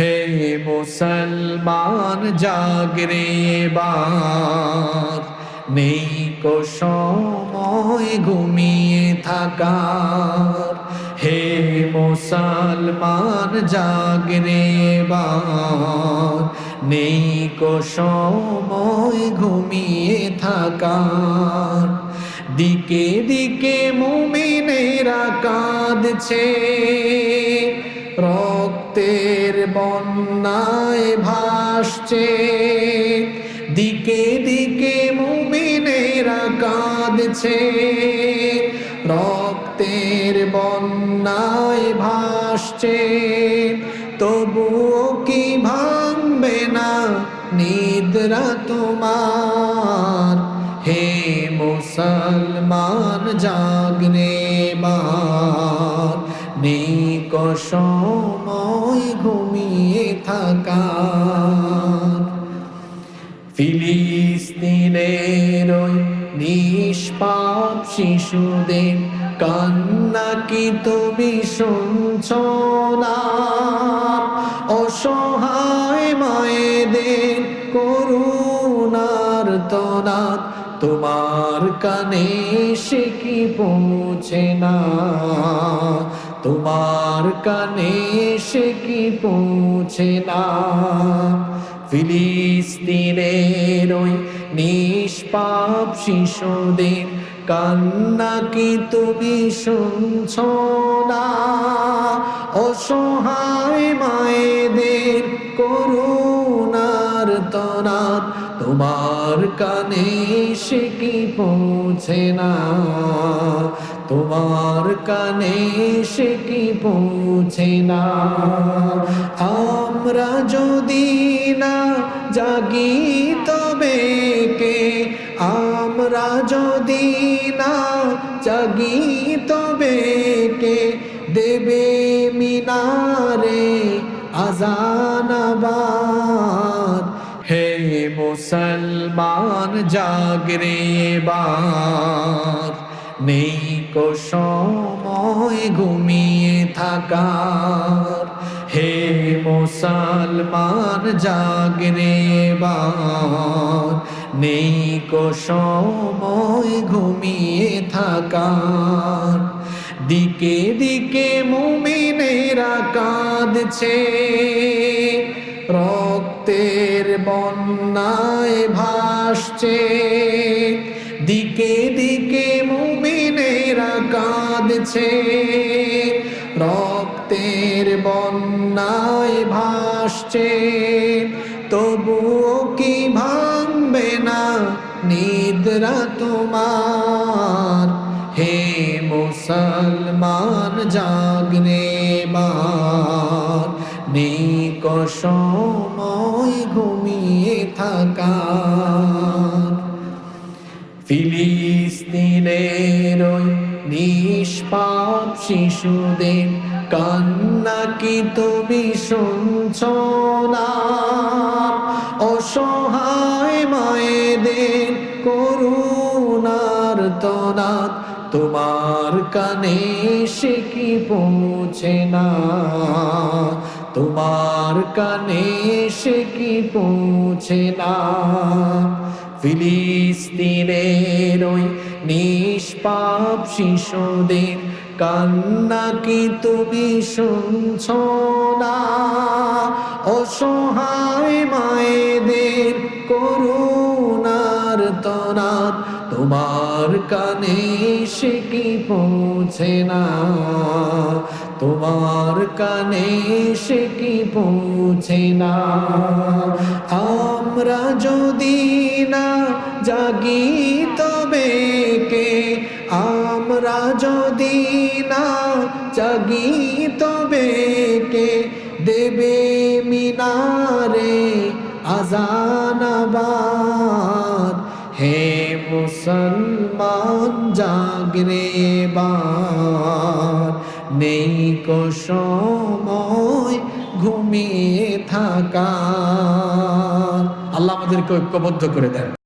হে মুসলমান, জাগরে বার নেই কো সময় ঘুমিয়ে থাকার। হে মুসলমান, জাগরে বার নেই কো ঘুমিয়ে থাকার। দিকে দিকে মুমিনেরা কাঁদছে। রক্তের বন্যায় ভাসছে। দিকে দিকে মুমিনেরা কাঁদছে। রক্তের বন্যায় ভাসছে। তবুও কি ভাঙবে না নিদ্রা তোমার? বার নেই ক সময় ঘুমিয়ে থাকার ফিলিস্তিনের ওই নিষ্পাপ শিশুদের কান্না কি তুমি শুনছ না? অসহায় মায়েদের করুণার তনাত তোমার কানে সে কি পৌঁছে না? তোমার কানে সে কি পৌঁছে না? ফিলিস্তিনের ওই নিষ্পাপ শিশুদের কান্না কি তুমি শুনছ না? অসহায় মায়েদের করুণার তনাত তোমার কানে সে কি পৌঁছে না? তোমার কানে সে কি পৌঁছে না? আমরা যদি না জাগি, তবে কে? আমরা যদি না জাগি, তবে কে? দেবে মিনারে আজানাবাদ হে মুসলমান, জাগরে বার নেই সময় ঘুমিয়ে থাকার। হে মুসলমান, জাগরে বার নেই সময় ঘুমিয়ে থাকার। দিকে দিকে মুমিনেরা কাঁদছে। রক্তের বন্যায় ভাসছে। দিকে দিকে মুমিনেরা কাঁদছে রক্তের বন্যায় ভাসছে। তবুও কি ভাঙবে না নিদ্রা তোমার? হে মুসলমান নেই ক সময় ঘুমিয়ে থাকা ওই নিষ্পাপ শিশুদের কান্না কি তুমি শুনছ না? অসহায় মায়েদের করুণার তনাত তোমার কানে সে কি পৌঁছে না? তোমার কানে সে কি পৌঁছে না? ফিলিস্তিনের ওই নিষ্পাপ শিশুদের কান্না কি তুমি শুনছ না? অসহায় মায়েদের করুণার তনাত তোমার কানে সে কি পৌঁছে না? তোমার কানে সে কি পৌঁছে না? আমরা যদি না জাগি তবে না জাগি তবে কে দেবে মিনারে আজানাবাদ? হে মুসলমান, জাগরে বার। নেই কো সময় ঘুমিয়ে থাকা আল্লাহ আমাদেরকে ঐক্যবদ্ধ করে দেন।